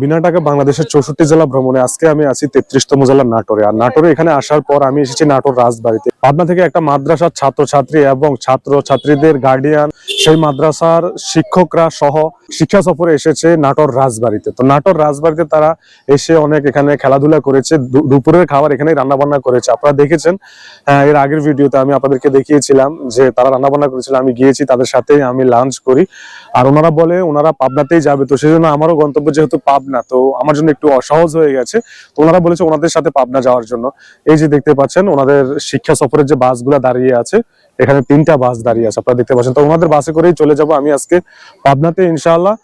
বিনা টাকা বাংলাদেশের চৌষট্টি জেলা ভ্রমণে আজকে আমি আছি তেত্রিশতম জেলা নাটোরে। আর নাটোরে এখানে আসার পর আমি এসেছি নাটোর রাজবাড়িতে। থেকে একটা মাদ্রাসার ছাত্রছাত্রী এবং ছাত্র ছাত্রীদের গার্ডিয়ান সেই মাদ্রাসার শিক্ষকরা সহ শিক্ষা সফরে এসেছে নাটোর রাজবাড়িতে। তো নাটোর রাজবাড়িতে তারা এসে অনেক এখানে খেলাধুলা করেছে দুপুরের খাবার এখানে রান্না বান্না করেছে। আপনারা দেখেছেন এর আগের ভিডিওতে আমি আপনাদেরকে দেখিয়েছিলাম যে তারা রান্না বান্না করেছিল, আমি গিয়েছি তাদের সাথে, আমি লাঞ্চ করি। আর ওনারা বলে, ওনারা পাবনাতেই যাবে। তো সেই জন্য আমারও গন্তব্য যেহেতু পাবনা, তো আমার জন্য একটু অসহজ হয়ে গেছে। তো ওনারা বলেছে ওনাদের সাথে পাবনা যাওয়ার জন্য। এই যে দেখতে পাচ্ছেন, ওনাদের শিক্ষা সফরের যে বাসগুলো দাঁড়িয়ে আছে, এখানে তিনটা বাস দাঁড়িয়ে আছে, আপনারা দেখতে পাচ্ছেন। তো ওনাদের বাসে করেই চলে যাব আমি আজকে পাবনাতে, ইনশাআল্লাহ।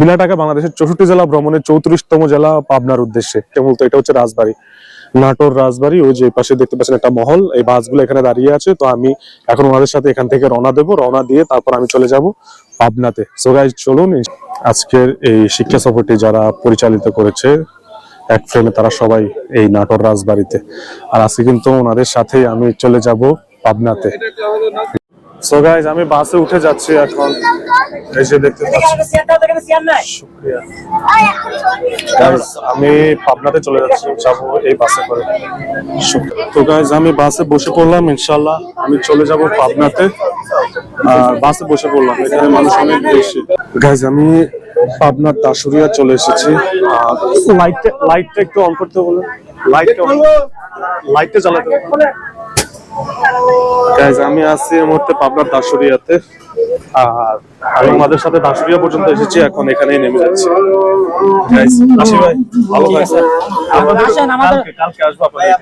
বিনা টাকা বাংলাদেশের চৌষট্টি জেলা ভ্রমণের চৌত্রিশতম জেলা পাবনার উদ্দেশ্যে। মূলত এটা হচ্ছে রাজবাড়ি, নাটোর রাজবাড়ি, ওই যে পাশে দেখতে পাচ্ছেন একটা মহল, এই বাসগুলো এখানে দাঁড়িয়ে আছে। তো আমি এখন ওনাদের সাথে এখান থেকে রওনা দেবো, রওনা দিয়ে তারপর আমি চলে যাব পাবনাতে। সো গাইজ চলুন আজকের এই শিক্ষা সফরটি যারা পরিচালিত করেছে, এক ফ্রেমে তারা সবাই এই নাটোর রাজবাড়িতে। আর আজকে কিন্তু ওনাদের সাথেই আমি চলে যাব পাবনাতে। সো গাইজ আমি বাসে উঠে যাচ্ছি এখন। যে দেখতে আমি পাবনাতে চলে যাচ্ছি, যাব এই বাসে করে। তো গাইজ আমি বাসে বসে পড়লাম ইনশাল্লাহ আমি চলে যাব পাবনাতে। বাসে বসে পড়লাম। এখানে মানুষ অনেক বেশি। গাইজ আমি পাবনার দাসুরিয়া চলে এসেছি। আর লাইটটা লাইটটা একটু অন করতে বলে লাইটটা লাইটটা জ্বালাতে গাইজ আমি আছি এই মুহূর্তে পাবনার দাসুরিয়াতে আর আমি আমাদের সাথে দাসুরিয়া পর্যন্ত এসেছি এখন এখানেই নেমে যাচ্ছি। আসি ভাই ভালো আমাদের- কালকে আসব এখানে।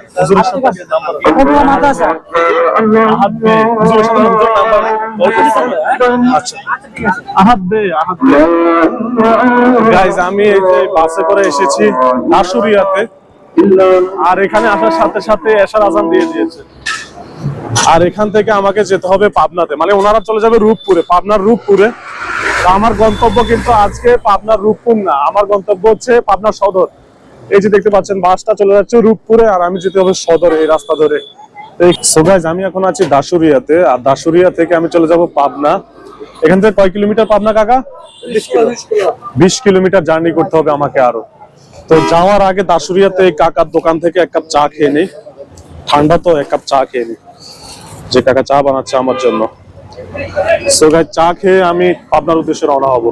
আমি এই যে বাসে করে এসেছি দাসুরিয়াতে আর এখানে আসার সাথে সাথে এশার আজান দিয়ে দিয়েছে। আর এখান থেকে আমাকে যেতে হবে পাবনাতে। মানে ওনারা চলে যাবে রূপপুরে পাবনার রূপপুরে। আমার গন্তব্য কিন্তু আজকে পাবনার রূপপুর না আমার গন্তব্য হচ্ছে পাবনা সদর। এই যে দেখতে পাচ্ছেন বাসটা চলে যাচ্ছে রূপপুরে আর আমি যেতে হবে সদরে এই রাস্তা ধরে। আমি এখন আছি দাসুরিয়াতে আর দাসুরিয়া থেকে আমি চলে যাব পাবনা। এখান থেকে কয় কিলোমিটার পাবনা কাকা? বিশ কিলোমিটার জার্নি করতে হবে আমাকে আরও। তো যাওয়ার আগে দাসুরিয়াতে এই কাকার দোকান থেকে এক কাপ চা খেয়ে নিই। ঠান্ডা তো এক কাপ চা খেয়ে নিই। যে কাকা চা বানাচ্ছে আমার জন্য। চা খেয়ে আমি আপনার উদ্দেশ্যে রওনা হব।